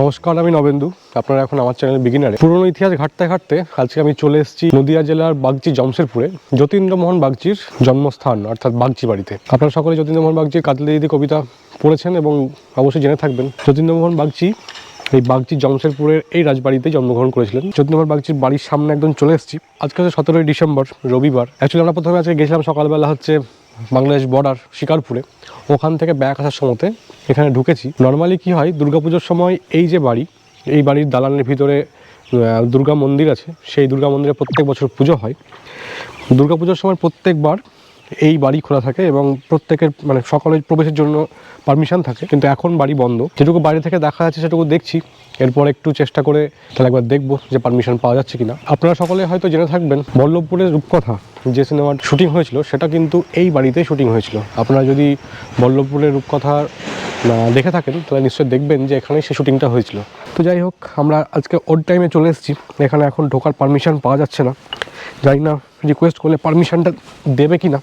নমস্কার, আমি নবেন্দু। আপনারা এখন আমার চ্যানেল বিগিনারে পুরনো ইতিহাস ঘাটতে ঘাটতে আজকে আমি চলে এসেছি নদিয়া জেলার বাগচি জমশেরপুরে, যতীন্দ্রমোহন বাগচির জন্মস্থান, অর্থাৎ বাগচি বাড়িতে। আপনারা সকলে যতীন্দ্রমোহন বাগচির কাতলি দিদি কবিতা পড়েছেন এবং অবশ্যই জেনে থাকবেন। যতীন্দ্রমোহন বাগচি এই বাগচি জমশেরপুরের এই রাজবাড়িতে জন্মগ্রহণ করেছিলেন। যতীন্দ্রমোহন বাগচির বাড়ির সামনে একদম চলে এসেছি। আজকে হচ্ছে সতেরোই ডিসেম্বর, রবিবার। অ্যাকচুয়ালি আমরা প্রথমে আজকে গেছিলাম সকালবেলা হচ্ছে বাংলাদেশ বর্ডার শিকারপুরে, ওখান থেকে ব্যাক আসার সময়তে এখানে ঢুকেছি। নর্মালি কি হয়, দুর্গাপুজোর সময় এই যে বাড়ি, এই বাড়ির দালানের ভিতরে দুর্গা মন্দির আছে, সেই দুর্গা মন্দিরে প্রত্যেক বছর পুজো হয়। দুর্গাপুজোর সময় প্রত্যেকবার এই বাড়ি খোলা থাকে এবং প্রত্যেকের মানে সকলের প্রবেশের জন্য পারমিশন থাকে। কিন্তু এখন বাড়ি বন্ধ। যেটুকু বাইরে থেকে দেখা যাচ্ছে, সেটুকু দেখছি। এরপর একটু চেষ্টা করে তাহলে একবার দেখব যে পারমিশন পাওয়া যাচ্ছে কিনা। আপনারা সকলে হয়তো জেনে থাকবেন, বল্লভপুরের রূপকথা। যে সিনেমার শুটিং হয়েছিল, সেটা কিন্তু এই বাড়িতেই শুটিং হয়েছিল। আপনারা যদি বল্লভপুরের রূপকথা দেখে থাকেন, তাহলে নিশ্চয়ই দেখবেন যে এখানে সেই শুটিংটা হয়েছিল। তো যাই হোক, আমরা আজকে ওর টাইমে চলে এসেছি। এখানে এখন ঢোকার পারমিশন পাওয়া যাচ্ছে না। জানি না রিকোয়েস্ট করলে পারমিশনটা দেবে কি না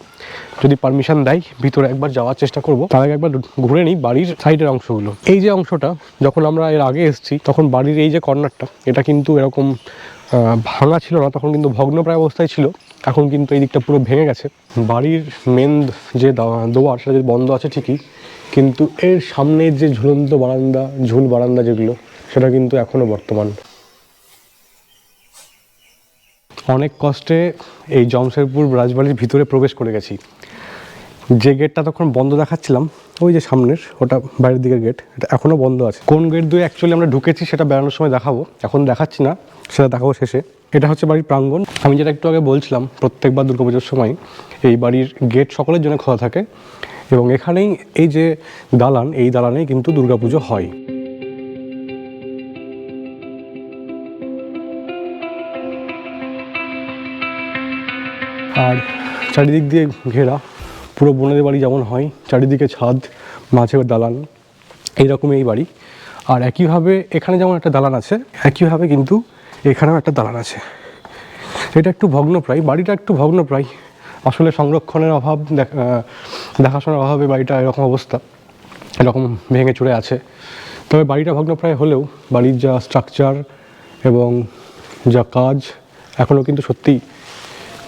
যদি পারমিশন দেয়, ভিতরে একবার যাওয়ার চেষ্টা করব। তার আগে একবার ঘুরে নিই বাড়ির সাইডের অংশগুলো। এই যে অংশটা, যখন আমরা এর আগে এসেছি, তখন বাড়ির এই যে কর্নারটা এটা কিন্তু এরকম ভাঙা ছিল না, তখন কিন্তু ভগ্নপ্রায় অবস্থায় ছিল। এখন কিন্তু এই দিকটা পুরো ভেঙে গেছে। বাড়ির মেন যে দোয়ার সেটা বন্ধ আছে ঠিকই, কিন্তু এর সামনের যে ঝুলন্ত বারান্দা, ঝুল বারান্দা যেগুলো, সেটা কিন্তু এখনও বর্তমান। অনেক কষ্টে এই জমশেরপুর রাজবাড়ির ভিতরে প্রবেশ করে গেছি। যে গেটটা তখন বন্ধ দেখাচ্ছিলাম, ওই যে সামনের, ওটা বাইরের দিকের গেট, এটা এখনও বন্ধ আছে। কোন গেট দিয়ে অ্যাকচুয়ালি আমরা ঢুকেছি সেটা বেড়ানোর সময় দেখাবো, এখন দেখাচ্ছি না, সেটা দেখাবো শেষে। এটা হচ্ছে বাড়ির প্রাঙ্গণ। আমি যেটা একটু আগে বলছিলাম, প্রত্যেকবার দুর্গাপুজোর সময় এই বাড়ির গেট সকলের জন্য খোলা থাকে এবং এখানেই এই যে দালান, এই দালানেই কিন্তু দুর্গাপুজো হয়। আর চারিদিক দিয়ে ঘেরা পুরো বনের বাড়ি যেমন হয়, চারিদিকে ছাদ, মাঝে দালান এইরকম এই বাড়ি। আর একইভাবে এখানে যেমন একটা দালান আছে, একইভাবে কিন্তু এখানেও একটা দালান আছে। এটা একটু ভগ্নপ্রায়, বাড়িটা একটু ভগ্নপ্রায়। আসলে সংরক্ষণের অভাব দেখাশোনার অভাবে বাড়িটা এরকম অবস্থা, এরকম ভেঙে চুরে আছে। তবে বাড়িটা ভগ্নপ্রায় হলেও, বাড়ির যা স্ট্রাকচার এবং যা কাজ এখনও কিন্তু সত্যি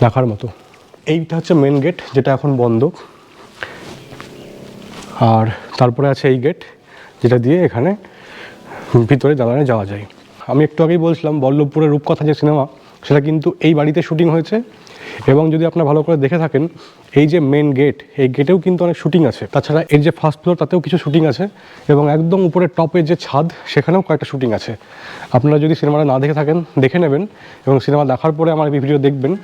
দেখার মতো। এইটা হচ্ছে মেন গেট যেটা এখন বন্ধ। আর তারপরে আছে এই গেট যেটা দিয়ে এখানে ভিতরে দালানে যাওয়া যায়। আমি একটু আগেই বলছিলাম, বল্লভপুরের রূপকথা যে সিনেমা সেটা কিন্তু এই বাড়িতে শুটিং হয়েছে। এবং যদি আপনারা ভালো করে দেখে থাকেন, এই যে মেন গেট এই গেটেও কিন্তু অনেক শুটিং আছে। তাছাড়া এর যে ফার্স্ট ফ্লোর তাতেও কিছু শুটিং আছে। এবং একদম উপরে টপের যে ছাদ, সেখানেও কয়েকটা শুটিং আছে। আপনারা যদি সিনেমাটা না দেখে থাকেন, দেখে নেবেন। এবং সিনেমা দেখার পরে আমার এই ভিডিও দেখবেন।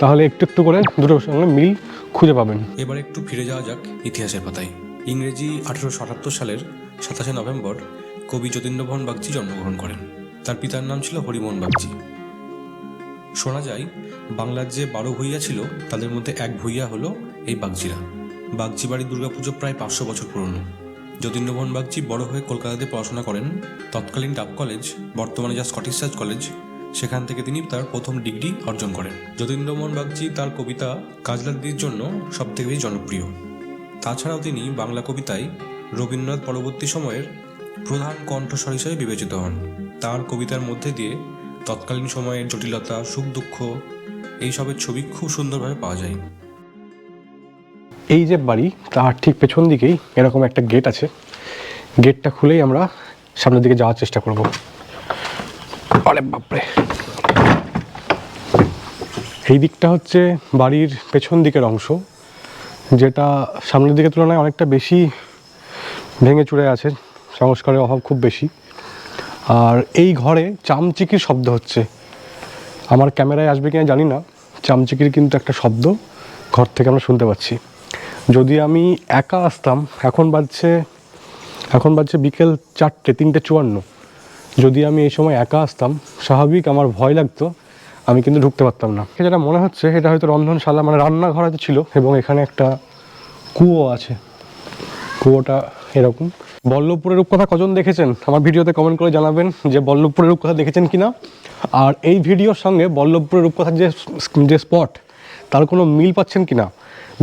তাহলে একটু একটু করে দুটোর সঙ্গে মিল খুঁজে পাবেন। এবার একটু ফিরে যাওয়া যাক ইতিহাসের পাতায়। ইংরেজি আঠারোশো আটাত্তর সালের সাতাশে নভেম্বর কবি যতীন্দ্রমোহন বাগচি জন্মগ্রহণ করেন। তার পিতার নাম ছিল হরিমোহন বাগচি। শোনা যায়, বাংলার যে বারো ভূঁইয়া ছিল, তাদের মধ্যে এক ভূঁইয়া হলো এই বাগচিরা। বাগচি বাড়ির দুর্গাপুজো প্রায় পাঁচশো বছর পুরনো। যতীন্দ্রমোহন বাগচি বড় হয়ে কলকাতাতে পড়াশোনা করেন। তৎকালীন ডাব কলেজ, বর্তমানে যা স্কটিশ চার্চ কলেজ সেখান থেকে তিনি তার প্রথম ডিগ্রি অর্জন করেন। যতীন্দ্রমোহন বাগচি তার কবিতা কাজলাদির জন্য সবথেকে বেশি জনপ্রিয়। তাছাড়াও তিনি বাংলা কবিতায় রবীন্দ্রনাথ পরবর্তী সময়ের প্রধান কণ্ঠস্বর হিসেবে বিবেচিত হন। তার কবিতার মধ্যে দিয়ে তৎকালীন সময়ের জটিলতা, সুখ, দুঃখ এইসবের ছবি খুব সুন্দরভাবে পাওয়া যায়। এই যে বাড়ি, তার ঠিক পেছন দিকেই এরকম একটা গেট আছে। গেটটা খুলেই আমরা সামনের দিকে যাওয়ার চেষ্টা করব। আরে বাপরে। এই দিকটা হচ্ছে বাড়ির পেছন দিকের অংশ, যেটা সামনের দিকের তুলনায় অনেকটা বেশি ভেঙে চুরে আছে, সংস্কারের অভাব খুব বেশি। আর এই ঘরে চামচিকির শব্দ হচ্ছে। আমার ক্যামেরায় আসবে কিনা জানি না, চামচিকির কিন্তু একটা শব্দ ঘর থেকে আমরা শুনতে পাচ্ছি। যদি আমি একা আসতাম, এখন বাজছে এখন বাজছে বিকেল চারটে, তিনটে চুয়ান্ন। যদি আমি এই সময় একা আসতাম, স্বাভাবিক আমার ভয় লাগতো, আমি কিন্তু ঢুকতে পারতাম না। যেটা মনে হচ্ছে, এটা হয়তো রন্ধনশালা মানে রান্নাঘর হয়তো ছিল, এবং এখানে একটা কুয়ো আছে। কুয়োটা এরকম। বল্লভপুরের রূপকথা কজন দেখেছেন? আমার ভিডিওতে কমেন্ট করে জানাবেন যে বল্লভপুরের রূপকথা দেখেছেন কিনা। আর এই ভিডিওর সঙ্গে বল্লভপুরের রূপকথার যে যে স্পট তার কোনো মিল পাচ্ছেন কিনা?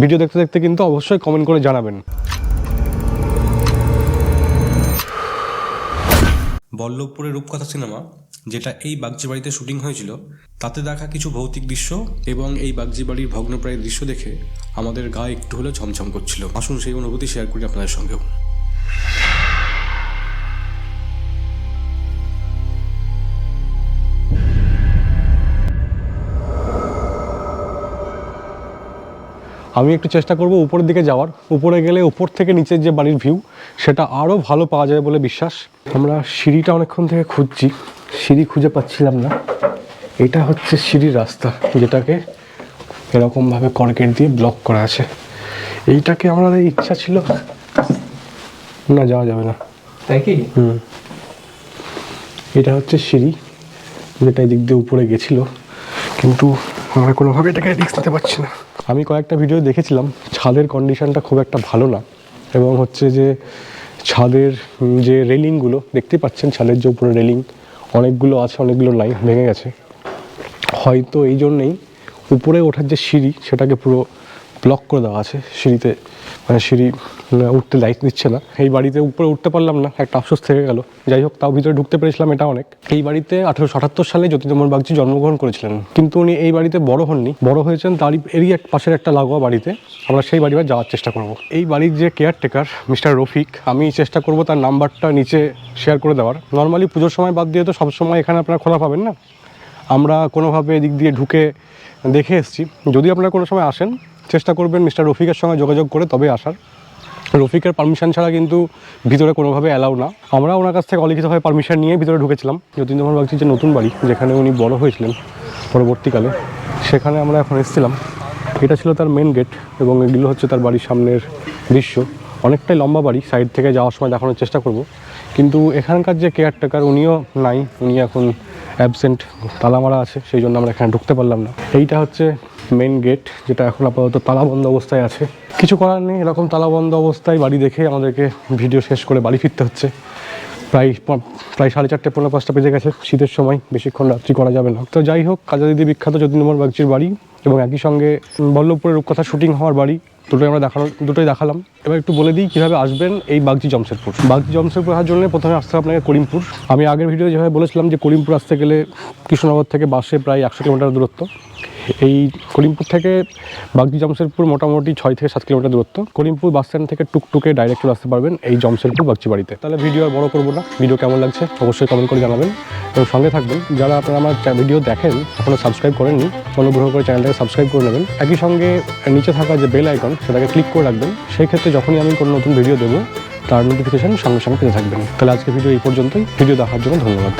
ভিডিও দেখতে দেখতে কিন্তু অবশ্যই কমেন্ট করে জানাবেন। বল্লভপুরের রূপকথা সিনেমা, যেটা এই বাগজি বাড়িতে শুটিং হয়েছিল, তাতে দেখা কিছু ভৌতিক দৃশ্য এবং এই বাগজি বাড়ির ভগ্নপ্রায় দৃশ্য দেখে আমাদের গা একটু হলেও ছমছম করছিল। আসুন সেই অনুভূতি শেয়ার করি আপনাদের সঙ্গেও। আমি একটু চেষ্টা করব উপরের দিকে যাওয়ার। উপরে গেলে উপর থেকে নিচের যে বাড়ির ভিউ সেটা আরও ভালো পাওয়া যাবে বলে বিশ্বাস। আমরা সিঁড়িটা অনেকক্ষণ থেকে খুঁজছি সিঁড়ি খুঁজে পাচ্ছিলাম না। এটা হচ্ছে সিঁড়ির রাস্তা যেটাকে এরকমভাবে কর্কেট দিয়ে ব্লক করা আছে। এইটাকে আমাদের ইচ্ছা ছিল না যাওয়া যাবে না। তাই কি? হুম। এটা হচ্ছে সিঁড়ি যেটা এদিক দিয়ে উপরে গেছিল। কিন্তু আমরা কোনোভাবে এটাকে রিস্ক নিতে পারছি না। আমি কয়েকটা ভিডিও দেখেছিলাম, ছাদের কন্ডিশনটা খুব একটা ভালো না এবং হচ্ছে যে ছাদের যে রেলিংগুলো দেখতে পাচ্ছেন ছাদের যে উপরে রেলিং অনেকগুলো আছে, অনেকগুলো লাইন ভেঙে গেছে। হয়তো এই জন্যেই উপরে ওঠার যে সিঁড়ি, সেটাকে পুরো ব্লক করে দেওয়া আছে সিঁড়িতে। মানে সিঁড়ি উঠতে লাইট দিচ্ছে না। এই বাড়িতে উপরে উঠতে পারলাম না, একটা আফসোস থেকে গেল। যাই হোক, তাও ভিতরে ঢুকতে পেরেছিলাম এটা অনেক। এই বাড়িতে আঠারোশো আটাত্তর সালে যতীন্দ্রমোহন বাগচি জন্মগ্রহণ করেছিলেন। কিন্তু উনি এই বাড়িতে বড় হননি। বড় হয়েছেন তারই এরই এক পাশের একটা লাগোয়া বাড়িতে। আমরা সেই বাড়িবার যাওয়ার চেষ্টা করব। এই বাড়ির যে কেয়ারটেকার মিস্টার রফিক, আমি চেষ্টা করব তার নাম্বারটা নিচে শেয়ার করে দেওয়ার। নর্মালি পুজোর সময় বাদ দিয়ে তো সবসময় এখানে আপনারা খোলা পাবেন না। আমরা কোনোভাবে এদিক দিয়ে ঢুকে দেখে এসেছি। যদি আপনারা কোনো সময় আসেন চেষ্টা করবেন মিস্টার রফিকের সঙ্গে যোগাযোগ করে, তবে আসার। রফিকের পারমিশন ছাড়া কিন্তু ভিতরে কোনোভাবে অ্যালাউ না। আমরা ওনার কাছ থেকে অলিখিতভাবে পারমিশন নিয়ে ভিতরে ঢুকেছিলাম। যতীন্দ্রমোহন বাগচির যে, নতুন বাড়ি, যেখানে উনি বড় হয়েছিলেন পরবর্তীকালে। সেখানে আমরা এখন এসেছিলাম। এটা ছিল তার মেন গেট এবং এগুলো হচ্ছে তার বাড়ির সামনের দৃশ্য। অনেকটাই লম্বা বাড়ি সাইড থেকে যাওয়ার সময় দেখানোর চেষ্টা করব। কিন্তু এখানকার যে কেয়ারটেকার উনিও নাই। উনি এখন অ্যাবসেন্ট তালা মারা আছে, সেই জন্য আমরা এখানে ঢুকতে পারলাম না। এইটা হচ্ছে মেন গেট যেটা এখন আপাতত তালাবন্ধ অবস্থায় আছে। কিছু করার নেই, এরকম তালাবন্ধ অবস্থায় বাড়ি দেখে আমাদেরকে ভিডিও শেষ করে বাড়ি ফিরতে হচ্ছে। প্রায় প্রায় সাড়ে চারটে পনেরো পাঁচটা বেজে গেছে, শীতের সময়, বেশিক্ষণ রাত্রি করা যাবে না। তো যাই হোক, কাজাদিদি বিখ্যাত যতীন্দ্রমোহন বাগচির বাড়ি এবং একই সঙ্গে বল্লভপুরের রূপকথা শুটিং হওয়ার বাড়ি। দুটোই আমরা দেখানো দুটোই দেখালাম। এবার একটু বলে দিই কীভাবে আসবেন এই বাগজি জমশেদপুর। বাগজি জমশেদপুর আসার জন্য প্রথমে আসতে আপনাকে করিমপুর। আমি আগের ভিডিও যেভাবে বলেছিলাম যে করিমপুর আসতে গেলে কৃষ্ণনগর থেকে বাসে প্রায় একশো কিলোমিটার দূরত্ব। এই করিমপুর থেকে বাগজি জমশেদপুর মোটামুটি ছয় থেকে সাত কিলোমিটার দূরত্ব। করিমপুর বাস স্ট্যান্ড থেকে টুকটুকে ডাইরেক্ট চলে আসতে পারবেন এই জমশেদপুর বাগচি বাড়িতে। তাহলে ভিডিও আর বড় করব না। ভিডিও কেমন লাগছে অবশ্যই কমেন্ট করে জানাবেন এবং সঙ্গে থাকবেন। যারা আপনারা আমার ভিডিও দেখেন এখনও সাবস্ক্রাইব করেননি, অনুগ্রহ করে চ্যানেলটাকে সাবস্ক্রাইব করে নেবেন। একই সঙ্গে নিচে থাকা যে বেল আইকন সেটাকে ক্লিক করে রাখবেন। সেই ক্ষেত্রে যখনই আমি কোনো নতুন ভিডিও দেবো, তার নোটিফিকেশন সঙ্গে সঙ্গে পেতে থাকবেন। তাহলে আজকে ভিডিও এই পর্যন্তই। ভিডিও দেখার জন্য ধন্যবাদ।